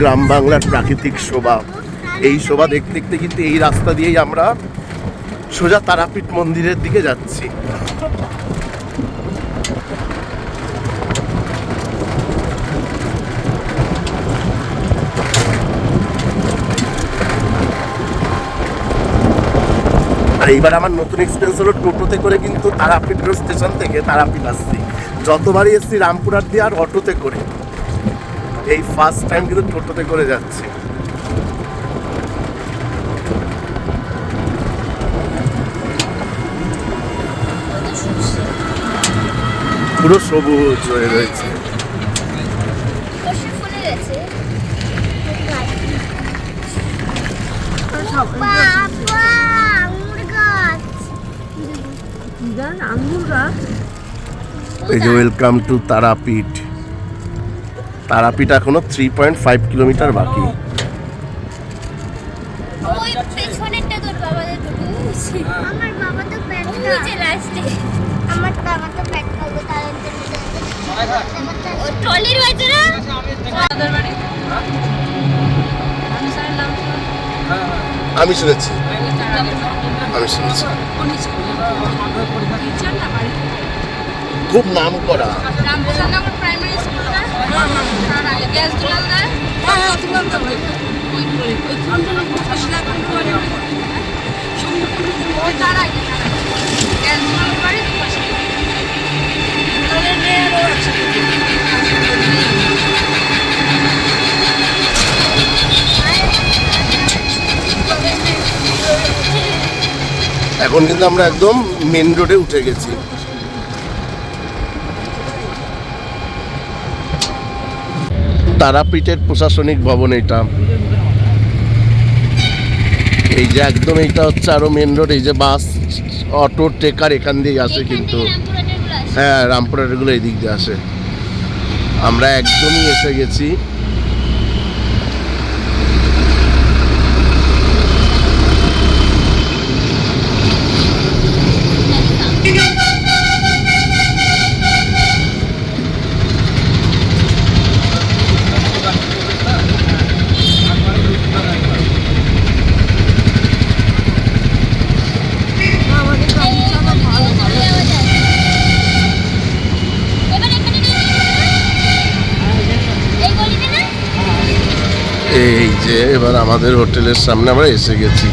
গ্রাম বাংলার প্রাকৃতিক শোভা। এই শোভা দেখতে দেখতে কিন্তু এই রাস্তা দিয়েই আমরা সোজা তারাপীঠ মন্দিরের দিকে যাচ্ছি। আর এইবার আমার নতুন এক্সপিরিয়েন্স হলো টোটোতে করে কিন্তু তারাপীঠ স্টেশন থেকে তারাপীঠ আসছি। যতবারই এসছি রামপুরহাট দিয়ে আর অটোতে করে। এই ফার্স্ট টাইম কিন্তু টোটোতে করে যাচ্ছি। পুরো সবুজ হয়ে রয়েছে। এই যে ওয়েলকাম টু তারাপীঠ। তারাপীঠ এখনও থ্রি পয়েন্ট ফাইভ কিলোমিটার বাকি। আমি শুনেছি। আমি শুনেছি। খুব নাম করা। প্রাইমারি স্কুলটা এখন কিন্তু আমরা একদম মেন রোডে উঠে গেছি। তারাপীঠের প্রশাসনিক ভবন এটা। এই যে একদম এইটা হচ্ছে আরও মেন রোড এই যে বাস অটো ট্রেকার এখান দিয়ে আসে কিন্তু। হ্যাঁ রামপুরহাটগুলো এই দিক দিয়ে আসে। আমরা একদমই এসে গেছি এবার এখানে না এই গলিতে না এই যে এবার আমাদের হোটেলের সামনে আমরা এসে গেছি।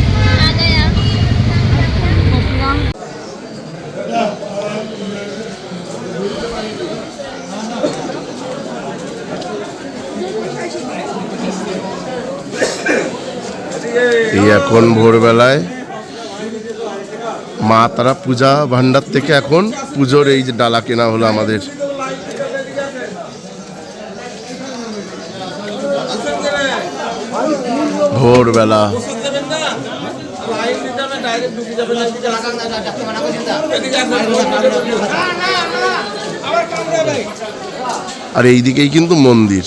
এই এখন ভোরবেলায় মা তারা পূজা ভান্ডার থেকে এখন পুজোর এই যে ডালা কেনা হলো আমাদের। ভোরবেলা। আর এইদিকেই কিন্তু মন্দির।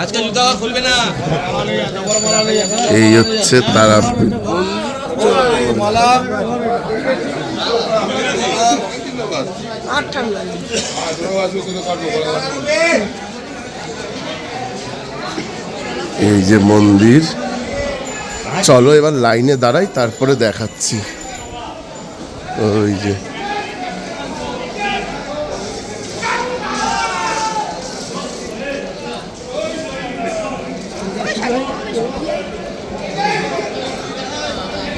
আজকে জুতা খুলবে না। এই হচ্ছে তারা এই যে মন্দির। চলো এবার লাইনে দাঁড়াই, তারপরে দেখাচ্ছি। ওই যে।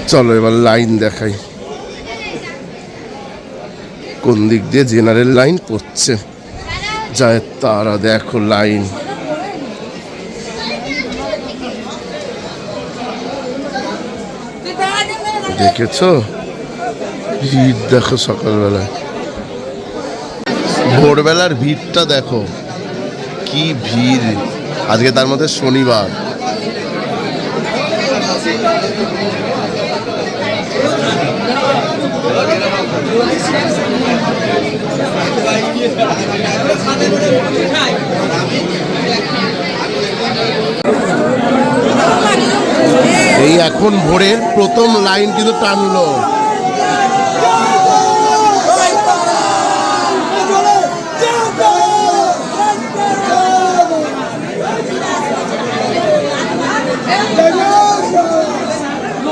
চলো এবার লাইন দেখাই। কোন দিক দিয়ে জেনারেল লাইন পড়ছে? যায় তারা, দেখো লাইন। দেখেছ? ভিড় দেখো সকালবেলায়। ভোরবেলার ভিড়টা দেখো। কি ভিড়। আজকে তার মধ্যে শনিবার। এখন ভোরের প্রথম লাইন কিন্তু টানলো।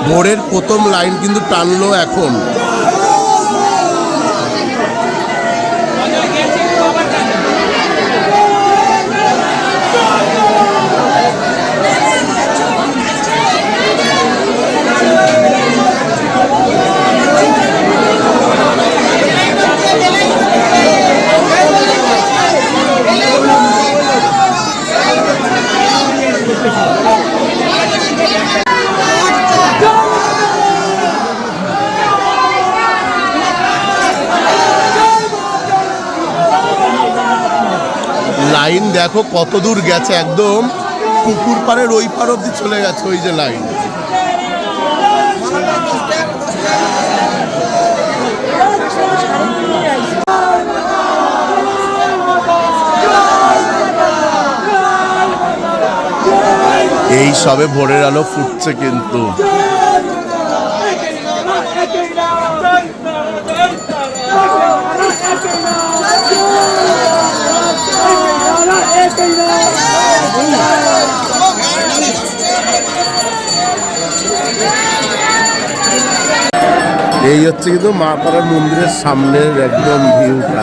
ভোরের প্রথম লাইন কিন্তু টানলো এখন। লাইন দেখো কত দূর গেছে, একদম পুকুর পাড়ের ওই পার অব্দি চলে গেছে, ওই যে লাইন। এই সবে ভোরের আলো ফুটছে কিন্তু। এই হচ্ছে কিন্তু মা পাড়ার মন্দিরের সামনের একদম ভিউটা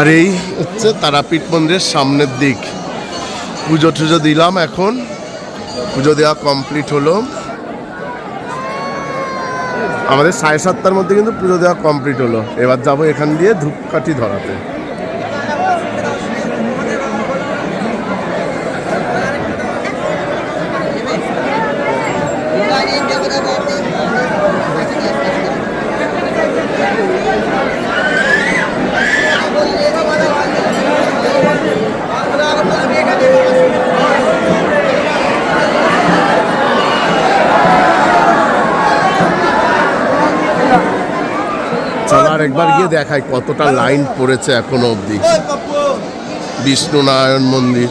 আর এই হচ্ছে তারাপীঠ মন্দিরের সামনের দিক। পুজো টুজো দিলাম এখন। পুজো দেওয়া কমপ্লিট হলো। আমাদের সাড়ে সাতটার মধ্যে কিন্তু পুজো দেওয়া কমপ্লিট হলো। এবার যাব এখান দিয়ে ধূপকাঠি ধরাতে চলো আর একবার গিয়ে দেখাই কতটা লাইন পড়েছে এখনও অবধি। বিষ্ণু নারায়ণ মন্দির।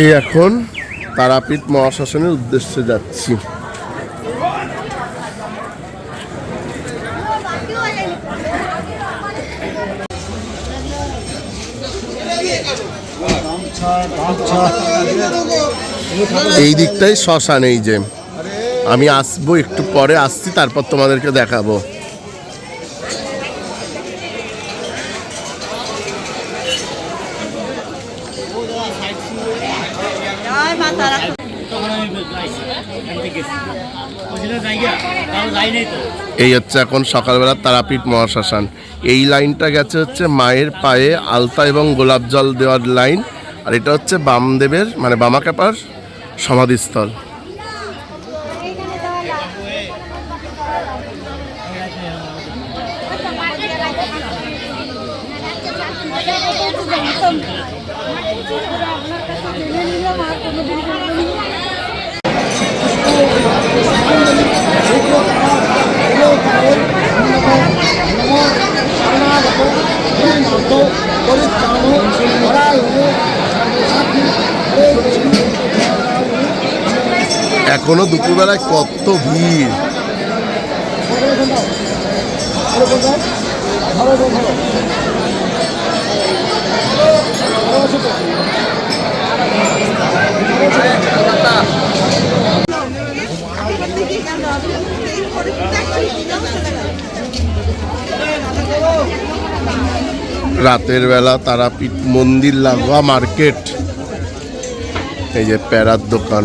এই এখন তারাপীঠ মহাশাসনের উদ্দেশ্যে যাচ্ছি। এই দিকটাই শ্মশান, এই যে। আমি আসব, একটু পরে আসছি, তারপর তোমাদেরকে দেখাবো। এই হচ্ছে এখন সকালবেলা তারাপীঠ মহাশ্মশান। এই লাইনটা গেছে হচ্ছে মায়ের পায়ে আলতা এবং গোলাপ জল দেওয়ার লাইন আর এটা হচ্ছে বামদেবের মানে বামা বামাকাপার সমাধিস্থল। এখনও দুপুরবেলায় কত ভিড়? রাতের বেলা তারাপীঠ মন্দির লাগোয়া মার্কেট। এই যে প্যারার দোকান।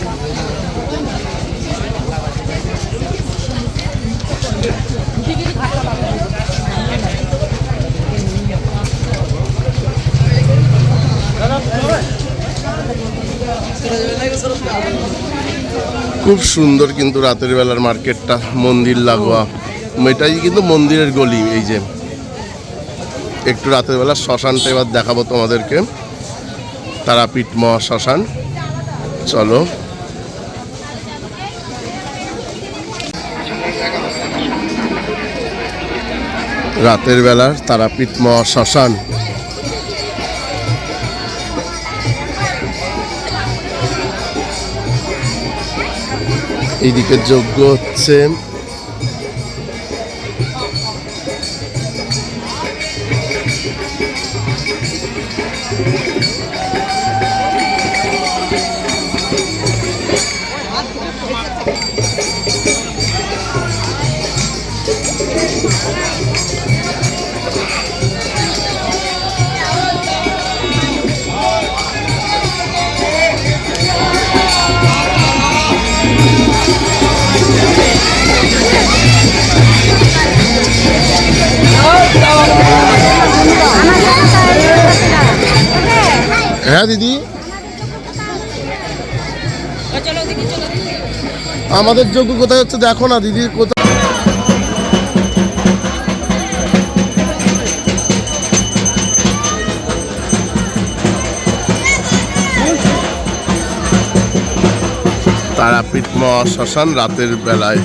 খুব সুন্দর কিন্তু রাতের বেলার মার্কেটটা, মন্দির লাগোয়া। এটাই কিন্তু মন্দিরের গলি, এই যে। একটু রাতের বেলা শ্মশানটা এবার দেখাবো তোমাদেরকে। তারাপীঠ মহা শ্মশান চলো। রাতের বেলার তারাপীঠ মহা এইদিকে যজ্ঞ হচ্ছে হ্যাঁ দিদি। আমাদের যোগ্য কোথায় হচ্ছে দেখো না দিদি কোথায়? তারাপীঠ মহাশ্মশান রাতের বেলায়।